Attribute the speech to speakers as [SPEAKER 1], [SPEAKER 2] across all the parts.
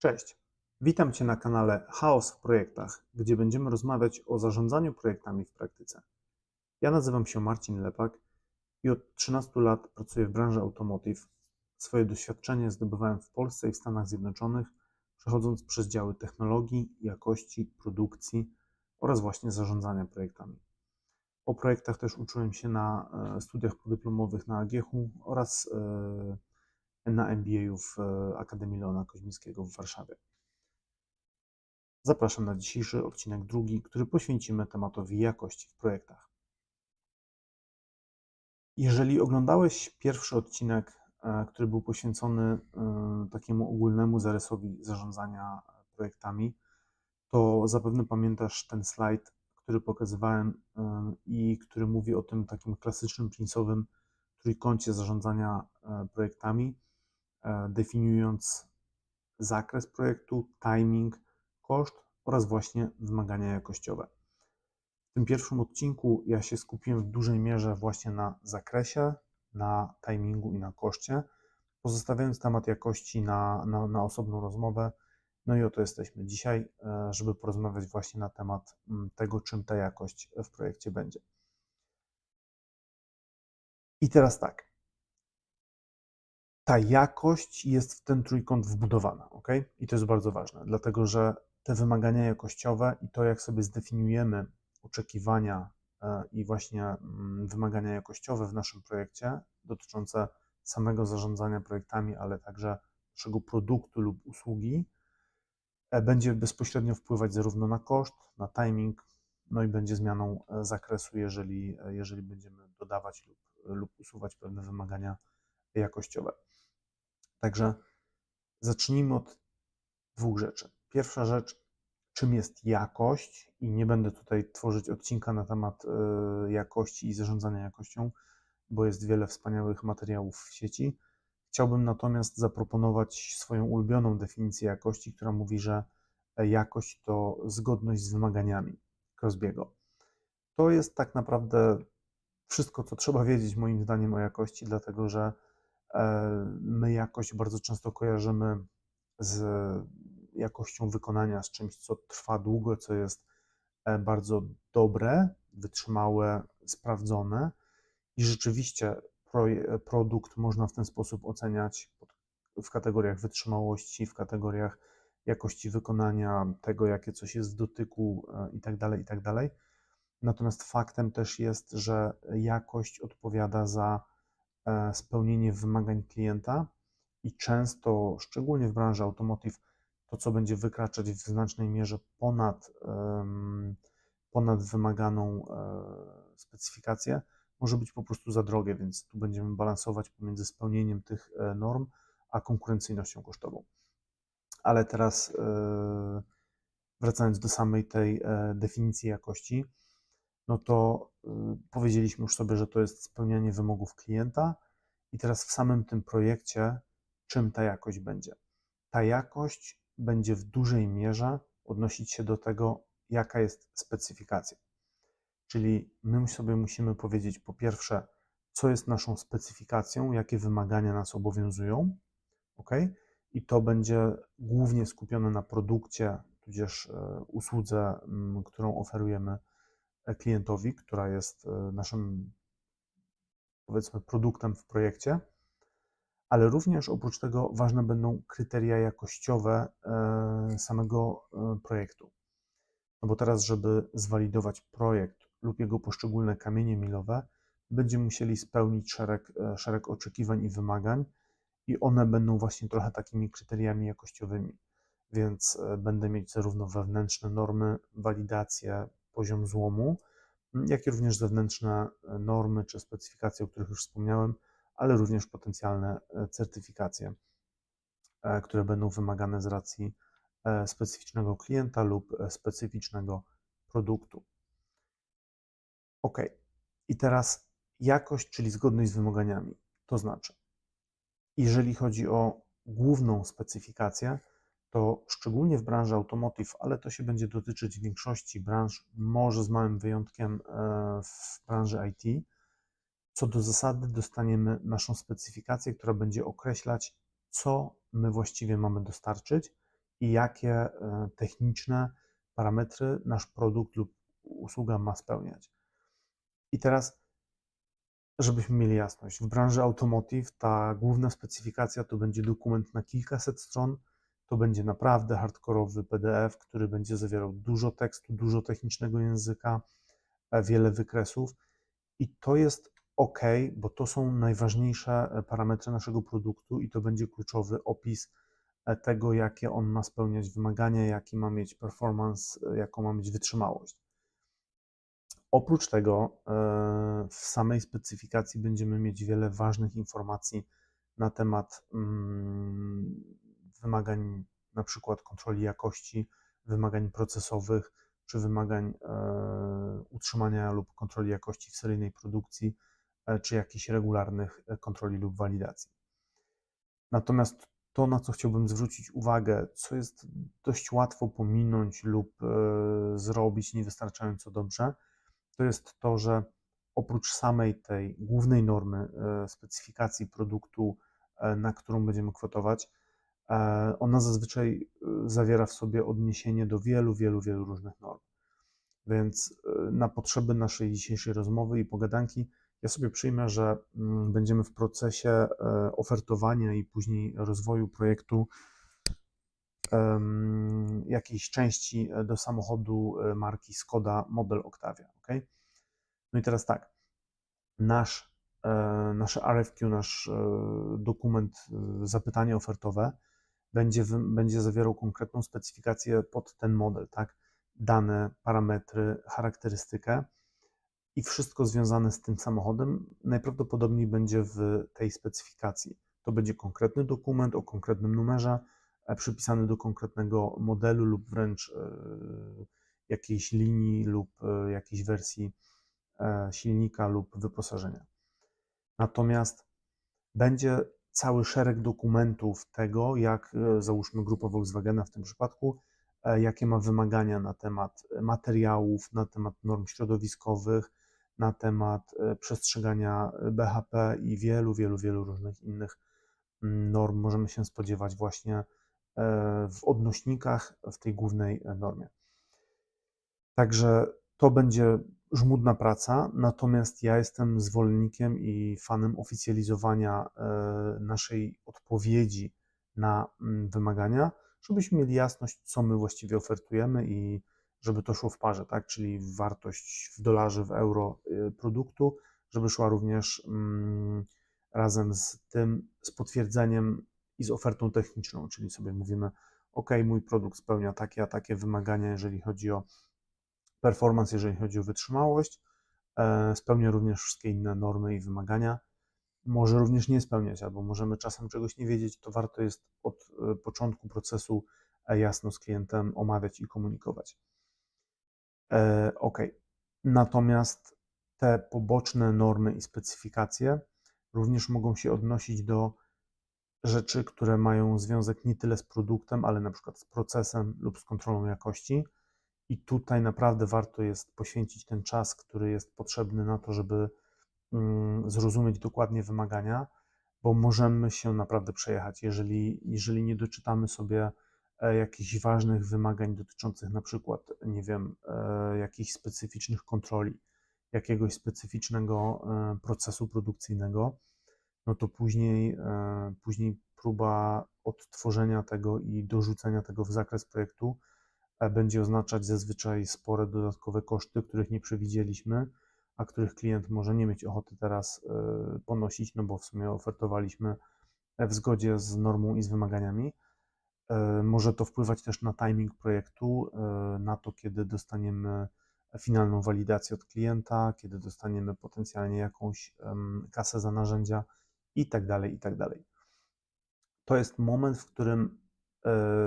[SPEAKER 1] Cześć, witam Cię na kanale Chaos w Projektach, gdzie będziemy rozmawiać o zarządzaniu projektami w praktyce. Ja nazywam się Marcin Lepak i od 13 lat pracuję w branży automotive. Swoje doświadczenie zdobywałem w Polsce i w Stanach Zjednoczonych, przechodząc przez działy technologii, jakości, produkcji oraz właśnie zarządzania projektami. O projektach też uczyłem się na e, studiach podyplomowych na AGH-u oraz e, na MBA w Akademii Leona Koźmińskiego w Warszawie. Zapraszam na dzisiejszy odcinek drugi, który poświęcimy tematowi jakości w projektach. Jeżeli oglądałeś pierwszy odcinek, e, który był poświęcony e, takiemu ogólnemu zarysowi zarządzania projektami, to zapewne pamiętasz ten slajd, który pokazywałem e, i który mówi o tym takim klasycznym Prince'owym trójkącie zarządzania projektami, definiując zakres projektu, timing, koszt oraz właśnie wymagania jakościowe. W tym pierwszym odcinku ja się skupiłem w dużej mierze właśnie na zakresie, na timingu i na koszcie, pozostawiając temat jakości na, na, na osobną rozmowę. No i oto jesteśmy dzisiaj, e, żeby porozmawiać właśnie na temat mm, tego, czym ta jakość w projekcie będzie. I teraz tak. Ta jakość jest w ten trójkąt wbudowana, ok? I to jest bardzo ważne, dlatego że te wymagania jakościowe i to, jak sobie zdefiniujemy oczekiwania e, i właśnie mm, wymagania jakościowe w naszym projekcie dotyczące samego zarządzania projektami, ale także naszego produktu lub usługi, e, będzie bezpośrednio wpływać zarówno na koszt, na timing, no i będzie zmianą e, zakresu, jeżeli, jeżeli będziemy dodawać lub, lub usuwać pewne wymagania jakościowe. Także zacznijmy od dwóch rzeczy. Pierwsza rzecz, czym jest jakość, i nie będę tutaj tworzyć odcinka na temat e, jakości i zarządzania jakością, bo jest wiele wspaniałych materiałów w sieci. Chciałbym natomiast zaproponować swoją ulubioną definicję jakości, która mówi, że jakość to zgodność z wymaganiami Crosbiego. To jest tak naprawdę wszystko, co trzeba wiedzieć moim zdaniem o jakości, dlatego że e, my jakość bardzo często kojarzymy z jakością wykonania, z czymś, co trwa długo, co jest e, bardzo dobre, wytrzymałe, sprawdzone i rzeczywiście produkt można w ten sposób oceniać w kategoriach wytrzymałości, w kategoriach jakości wykonania, tego, jakie coś jest w dotyku itd., e, itd. Tak Natomiast faktem też jest, że jakość odpowiada za e, spełnienie wymagań klienta i często, szczególnie w branży automotive, to, co będzie wykraczać w znacznej mierze ponad, ponad wymaganą e, specyfikację, może być po prostu za drogie, więc tu będziemy balansować pomiędzy spełnieniem tych e, norm a konkurencyjnością kosztową. Ale teraz e, wracając do samej tej definicji jakości, no to powiedzieliśmy już sobie, że to jest spełnianie wymogów klienta, i teraz w samym tym projekcie, czym ta jakość będzie? Ta jakość będzie w dużej mierze odnosić się do tego, jaka jest specyfikacja. Czyli my sobie musimy powiedzieć, po pierwsze, co jest naszą specyfikacją, jakie wymagania nas obowiązują, ok? I to będzie głównie skupione na produkcie, tudzież e, usłudze, którą oferujemy klientowi, która jest e, naszym, powiedzmy, produktem w projekcie ale również oprócz tego ważne będą kryteria jakościowe e, samego e, projektu. No bo teraz, żeby zwalidować projekt lub jego poszczególne kamienie milowe, będziemy musieli spełnić szereg, szereg oczekiwań i wymagań, i one będą właśnie trochę takimi kryteriami jakościowymi. Więc będę mieć zarówno wewnętrzne normy, walidację, poziom złomu, jak i również zewnętrzne normy czy specyfikacje, o których już wspomniałem, ale również potencjalne e, certyfikacje, e, które będą wymagane z racji e, specyficznego klienta lub specyficznego produktu. OK. I teraz jakość, czyli zgodność z wymaganiami. To znaczy, jeżeli chodzi o główną specyfikację, to szczególnie w branży automotive, ale to się będzie dotyczyć większości branż, może z małym wyjątkiem w branży IT, co do zasady dostaniemy naszą specyfikację, która będzie określać, co my właściwie mamy dostarczyć i jakie e, techniczne parametry nasz produkt lub usługa ma spełniać. I teraz, żebyśmy mieli jasność, w branży automotive ta główna specyfikacja to będzie dokument na kilkaset stron. To będzie naprawdę hardkorowy PDF, który będzie zawierał dużo tekstu, dużo technicznego języka, e, wiele wykresów. I to jest ok, bo to są najważniejsze e, parametry naszego produktu i to będzie kluczowy opis e, tego, jakie on ma spełniać wymagania, jaki ma mieć performance, jaką ma mieć wytrzymałość. Oprócz tego w samej specyfikacji będziemy mieć wiele ważnych informacji na temat mm, wymagań na przykład kontroli jakości, wymagań procesowych, czy wymagań e, utrzymania lub kontroli jakości w seryjnej produkcji, e, czy jakichś regularnych e, kontroli lub walidacji. Natomiast to, na co chciałbym zwrócić uwagę, co jest dość łatwo pominąć lub zrobić niewystarczająco dobrze, to jest to, że oprócz samej tej głównej normy specyfikacji produktu, na którą będziemy kwotować, ona zazwyczaj e, zawiera w sobie odniesienie do wielu, wielu, wielu różnych norm. Więc e, na potrzeby naszej dzisiejszej rozmowy i pogadanki, ja sobie przyjmę, że mm, będziemy w procesie ofertowania i później rozwoju projektu jakiejś części do samochodu marki Skoda Model Octavia. ok? No i teraz tak, nasz, nasze RFQ, nasz dokument, zapytanie ofertowe będzie, będzie zawierał konkretną specyfikację pod ten model, tak? Dane, parametry, charakterystykę i wszystko związane z tym samochodem najprawdopodobniej będzie w tej specyfikacji. To będzie konkretny dokument o konkretnym numerze, e, przypisany do konkretnego modelu lub wręcz e, jakiejś linii lub e, jakiejś wersji silnika lub wyposażenia. Natomiast będzie cały szereg dokumentów tego, jak e, załóżmy grupa Volkswagena w tym przypadku, e, jakie ma wymagania na temat materiałów, na temat norm środowiskowych, na temat e, przestrzegania BHP i wielu, wielu, wielu różnych innych mm, norm możemy się spodziewać właśnie w odnośnikach w tej głównej normie. Także to będzie żmudna praca, natomiast ja jestem zwolennikiem i fanem oficjalizowania e, naszej odpowiedzi na mm, wymagania, żebyśmy mieli jasność, co my właściwie ofertujemy i żeby to szło w parze, tak? czyli wartość w dolarze, w euro e, produktu, żeby szła również mm, razem z tym, z potwierdzeniem i z ofertą techniczną, czyli sobie mówimy, OK, mój produkt spełnia takie a takie wymagania, jeżeli chodzi o performance, jeżeli chodzi o wytrzymałość, e, spełnia również wszystkie inne normy i wymagania. Może również nie spełniać, albo możemy czasem czegoś nie wiedzieć, to warto jest od e, początku procesu e, jasno z klientem omawiać i komunikować. Ok. Natomiast te poboczne normy i specyfikacje również mogą się odnosić do rzeczy, które mają związek nie tyle z produktem, ale na przykład z procesem lub z kontrolą jakości i tutaj naprawdę warto jest poświęcić ten czas, który jest potrzebny na to, żeby mm, zrozumieć dokładnie wymagania, bo możemy się naprawdę przejechać, jeżeli, jeżeli nie doczytamy sobie e, jakichś ważnych wymagań dotyczących na przykład, nie wiem, e, jakichś specyficznych kontroli, jakiegoś specyficznego e, procesu produkcyjnego, no to później, później próba odtworzenia tego i dorzucenia tego w zakres projektu będzie oznaczać zazwyczaj spore dodatkowe koszty, których nie przewidzieliśmy, a których klient może nie mieć ochoty teraz e, ponosić, no bo w sumie ofertowaliśmy w zgodzie z normą i z wymaganiami. E, może to wpływać też na timing projektu, e, na to, kiedy dostaniemy finalną walidację od klienta, kiedy dostaniemy potencjalnie jakąś kasę za narzędzia i tak dalej, i tak dalej. To jest moment, w którym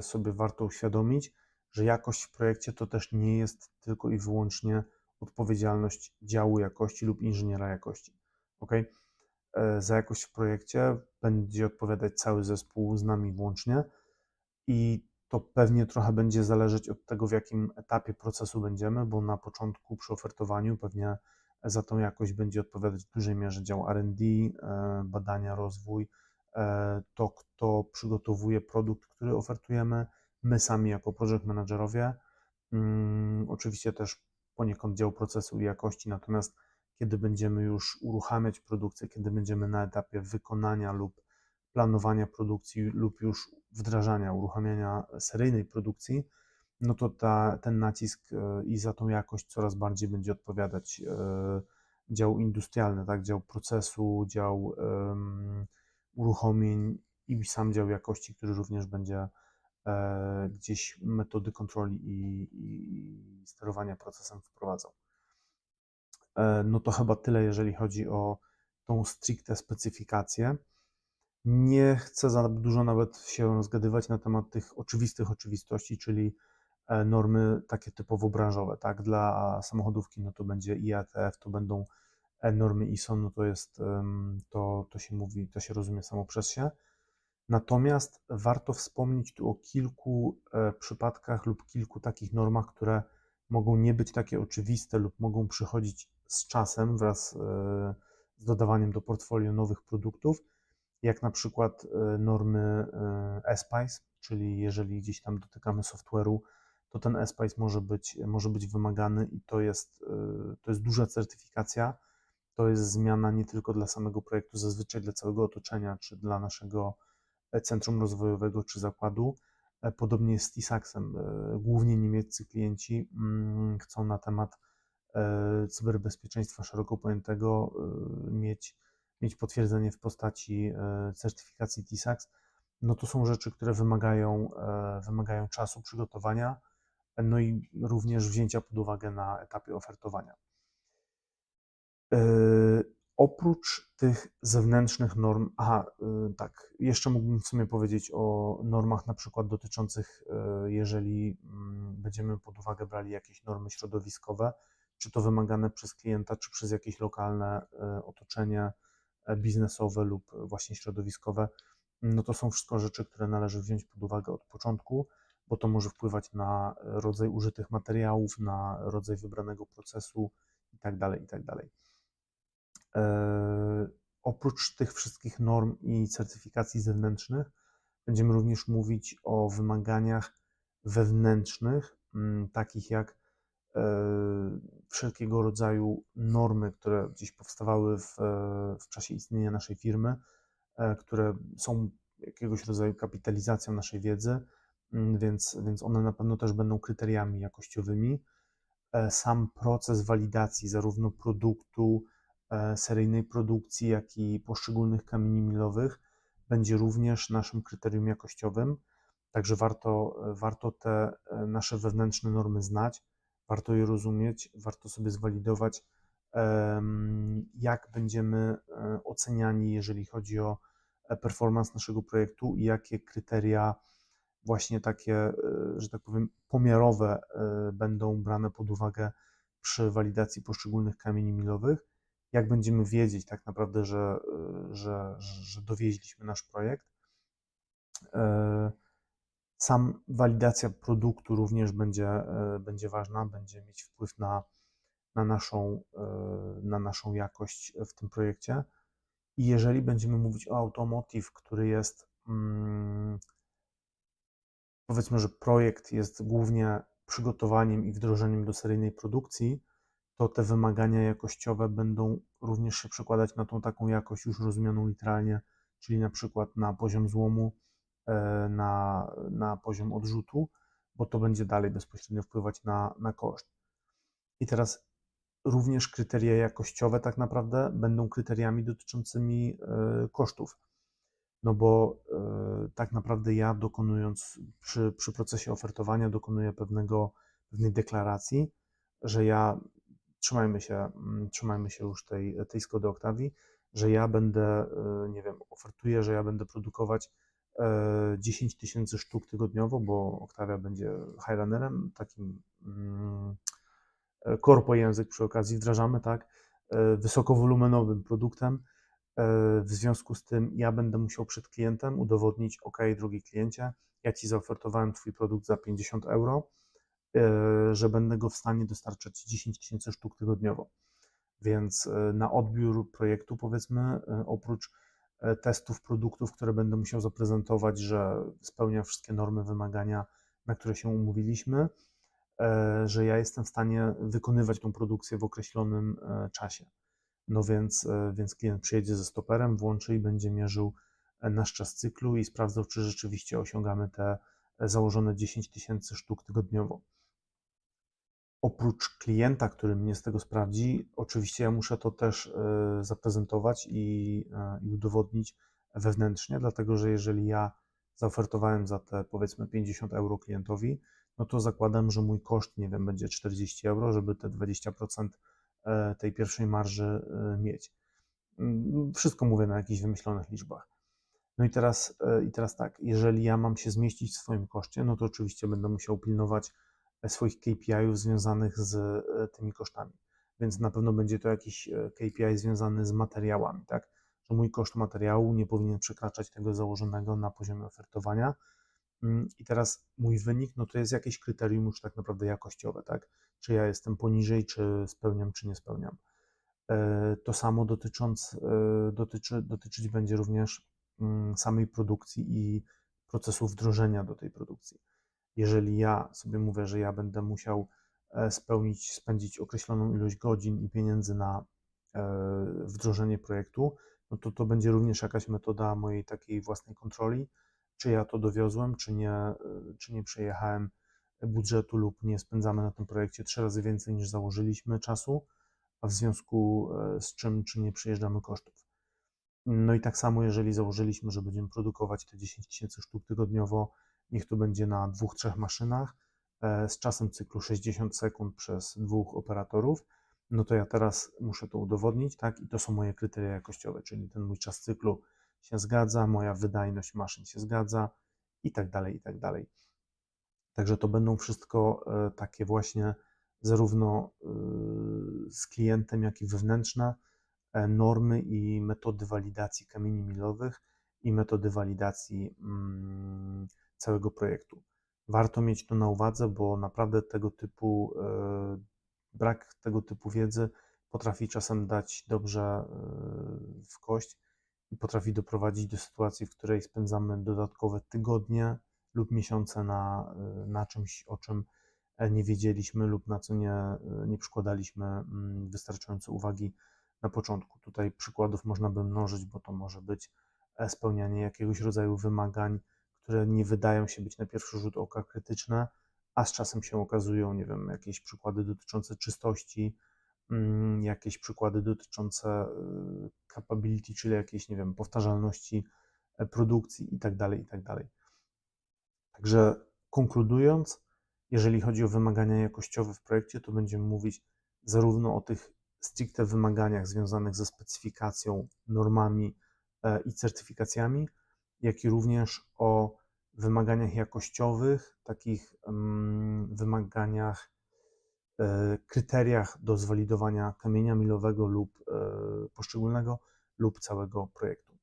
[SPEAKER 1] sobie warto uświadomić, że jakość w projekcie to też nie jest tylko i wyłącznie odpowiedzialność działu jakości lub inżyniera jakości. Ok? E, za jakość w projekcie będzie odpowiadać cały zespół z nami włącznie i to pewnie trochę będzie zależeć od tego, w jakim etapie procesu będziemy, bo na początku przy ofertowaniu pewnie za tą jakość będzie odpowiadać w dużej mierze dział RD, e, badania, rozwój, e, to kto przygotowuje produkt, który ofertujemy, my sami jako project managerowie, mm, oczywiście też poniekąd dział procesu i jakości, natomiast kiedy będziemy już uruchamiać produkcję, kiedy będziemy na etapie wykonania lub planowania produkcji lub już wdrażania, uruchamiania seryjnej produkcji, no to ta, ten nacisk e, i za tą jakość coraz bardziej będzie odpowiadać e, dział industrialny, tak, dział procesu, dział um, uruchomień i sam dział jakości, który również będzie gdzieś metody kontroli i, i, sterowania procesem wprowadzał. E, no to chyba tyle, jeżeli chodzi o tą stricte specyfikację. Nie chcę za dużo nawet się rozgadywać na temat tych oczywistych oczywistości, czyli e, normy takie typowo branżowe, tak? Dla samochodówki no to będzie IATF, to będą e, normy ISO, no to jest, to, to się mówi, to się rozumie samo przez się. Natomiast warto wspomnieć tu o kilku e, przypadkach lub kilku takich normach, które mogą nie być takie oczywiste lub mogą przychodzić z czasem wraz z dodawaniem do portfolio nowych produktów jak na przykład e, normy e, ESPICE, czyli jeżeli gdzieś tam dotykamy software'u, to ten ESPICE może być, może być wymagany i to jest, e, to jest duża certyfikacja. To jest zmiana nie tylko dla samego projektu, zazwyczaj dla całego otoczenia, czy dla naszego centrum rozwojowego, czy zakładu. Podobnie jest z TISAX-em. Głównie niemieccy klienci mm, chcą na temat cyberbezpieczeństwa szeroko pojętego mieć mieć potwierdzenie w postaci e, certyfikacji TISAX, no to są rzeczy, które wymagają, e, wymagają czasu przygotowania, no i również wzięcia pod uwagę na etapie ofertowania. E, oprócz tych zewnętrznych norm, aha, tak, jeszcze mógłbym w sumie powiedzieć o normach na przykład dotyczących, jeżeli mm, będziemy pod uwagę brali jakieś normy środowiskowe, czy to wymagane przez klienta, czy przez jakieś lokalne otoczenie, biznesowe lub właśnie środowiskowe, no to są wszystko rzeczy, które należy wziąć pod uwagę od początku, bo to może wpływać na rodzaj użytych materiałów, na rodzaj wybranego procesu itd. Tak itd. E, oprócz tych wszystkich norm i certyfikacji zewnętrznych, będziemy również mówić o wymaganiach wewnętrznych, m, takich jak E, wszelkiego rodzaju normy, które gdzieś powstawały w, w czasie istnienia naszej firmy, e, które są jakiegoś rodzaju kapitalizacją naszej wiedzy, mm, więc, więc one na pewno też będą kryteriami jakościowymi. E, sam proces walidacji zarówno produktu, seryjnej produkcji, jak i poszczególnych kamieni milowych będzie również naszym kryterium jakościowym. Także warto, warto te nasze wewnętrzne normy znać, warto je rozumieć, warto sobie zwalidować, jak będziemy e, oceniani, jeżeli chodzi o e, performance naszego projektu i jakie kryteria właśnie takie, e, że tak powiem, pomiarowe będą brane pod uwagę przy walidacji poszczególnych kamieni milowych. Jak będziemy wiedzieć tak naprawdę, że, że, że dowieźliśmy nasz projekt. Sam walidacja produktu również będzie, e, będzie ważna, będzie mieć wpływ na, na, naszą, e, na naszą jakość w tym projekcie. I jeżeli będziemy mówić o automotive, który jest, mm, powiedzmy, że projekt jest głównie przygotowaniem i wdrożeniem do seryjnej produkcji, to te wymagania jakościowe będą również się przekładać na tą taką jakość już rozumianą literalnie, czyli na przykład na poziom złomu, E, na, na poziom odrzutu, bo to będzie dalej bezpośrednio wpływać na, na koszt. I teraz również kryteria jakościowe tak naprawdę będą kryteriami dotyczącymi e, kosztów. No bo e, tak naprawdę ja dokonując przy, przy procesie ofertowania dokonuję pewnego, pewnej deklaracji, że ja trzymajmy się, mm, trzymajmy się już tej, tej Skody Octavii, że ja będę, nie wiem, ofertuję, że ja będę produkować 10 e, tysięcy sztuk tygodniowo, bo Octavia będzie Highlanerem, takim mm, e, korpo język przy okazji wdrażamy, tak, e, wysokowolumenowym produktem. W związku z tym ja będę musiał przed klientem udowodnić, ok, drugi kliencie, ja Ci zaofertowałem Twój produkt za 50 euro, że będę go w stanie dostarczać 10 tysięcy sztuk tygodniowo. Więc na odbiór projektu, powiedzmy, oprócz E, testów produktów, które będę musiał zaprezentować, że spełnia wszystkie normy, wymagania na które się umówiliśmy, e, że ja jestem w stanie wykonywać tą produkcję w określonym e, czasie. No więc, e, więc klient przyjedzie ze stoperem, włączy i będzie mierzył e, nasz czas cyklu i sprawdzał, czy rzeczywiście osiągamy te e, założone 10 tysięcy sztuk tygodniowo. Oprócz klienta, który mnie z tego sprawdzi, oczywiście ja muszę to też e, zaprezentować i, e, i udowodnić wewnętrznie, dlatego że jeżeli ja zaofertowałem za te powiedzmy 50 euro klientowi, no to zakładam, że mój koszt, nie wiem, będzie 40 euro, żeby te 20% e, tej pierwszej marży mieć. Mm, Wszystko mówię na jakichś wymyślonych liczbach. No i teraz, i teraz tak, jeżeli ja mam się zmieścić w swoim koszcie, no to oczywiście będę musiał pilnować swoich KPI-ów związanych z e, tymi kosztami. Więc na pewno będzie to jakiś e, KPI związany z materiałami, tak? Że mój koszt materiału nie powinien przekraczać tego założonego na poziomie ofertowania. Mm, I teraz mój wynik, no to jest jakieś kryterium już tak naprawdę jakościowe, tak? Czy ja jestem poniżej, czy spełniam, czy nie spełniam. E, to samo dotycząc, dotyczy, dotyczyć będzie również mm, samej produkcji i procesu wdrożenia do tej produkcji jeżeli ja sobie mówię, że ja będę musiał e, spełnić, spędzić określoną ilość godzin i pieniędzy na e, wdrożenie projektu, no to to będzie również jakaś metoda mojej takiej własnej kontroli, czy ja to dowiozłem, czy nie, e, czy nie przejechałem budżetu lub nie spędzamy na tym projekcie trzy razy więcej niż założyliśmy czasu, a w związku z czym, czy nie przejeżdżamy kosztów. No i tak samo, jeżeli założyliśmy, że będziemy produkować te 10 tysięcy sztuk tygodniowo, niech to będzie na dwóch, trzech maszynach e, z czasem cyklu 60 sekund przez dwóch operatorów, no to ja teraz muszę to udowodnić, tak? I to są moje kryteria jakościowe, czyli ten mój czas cyklu się zgadza, moja wydajność maszyn się zgadza i tak dalej, i tak dalej. Także to będą wszystko e, takie właśnie zarówno e, z klientem, jak i wewnętrzne normy i metody walidacji kamieni milowych i metody walidacji mm, całego projektu. Warto mieć to na uwadze, bo naprawdę tego typu e, brak tego typu wiedzy potrafi czasem dać dobrze e, w kość i potrafi doprowadzić do sytuacji, w której spędzamy dodatkowe tygodnie lub miesiące na, e, na czymś, o czym nie wiedzieliśmy lub na co nie, nie przykładaliśmy mm, wystarczająco uwagi na początku. Tutaj przykładów można by mnożyć, bo to może być spełnianie jakiegoś rodzaju wymagań, które nie wydają się być na pierwszy rzut oka krytyczne, a z czasem się okazują, nie wiem, jakieś przykłady dotyczące czystości, mm, jakieś przykłady dotyczące y, capability, czyli jakiejś, nie wiem, powtarzalności e, produkcji i tak dalej, i tak. Także konkludując, jeżeli chodzi o wymagania jakościowe w projekcie, to będziemy mówić zarówno o tych stricte wymaganiach związanych ze specyfikacją, normami e, i certyfikacjami, jak i również o wymaganiach jakościowych, takich wymaganiach, e, kryteriach do zwalidowania kamienia milowego lub e, poszczególnego lub całego projektu.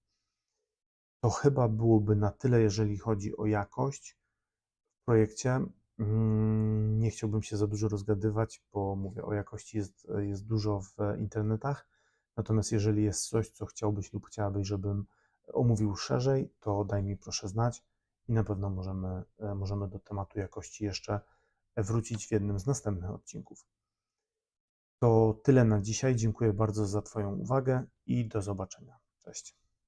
[SPEAKER 1] To chyba byłoby na tyle, jeżeli chodzi o jakość w projekcie. Mm, nie chciałbym się za dużo rozgadywać, bo mówię o jakości jest, jest dużo w internetach. Natomiast jeżeli jest coś, co chciałbyś lub chciałabyś, żebym omówił szerzej, to daj mi proszę znać i na pewno możemy, e, możemy do tematu jakości jeszcze wrócić w jednym z następnych odcinków. To tyle na dzisiaj. Dziękuję bardzo za Twoją uwagę i do zobaczenia. Cześć.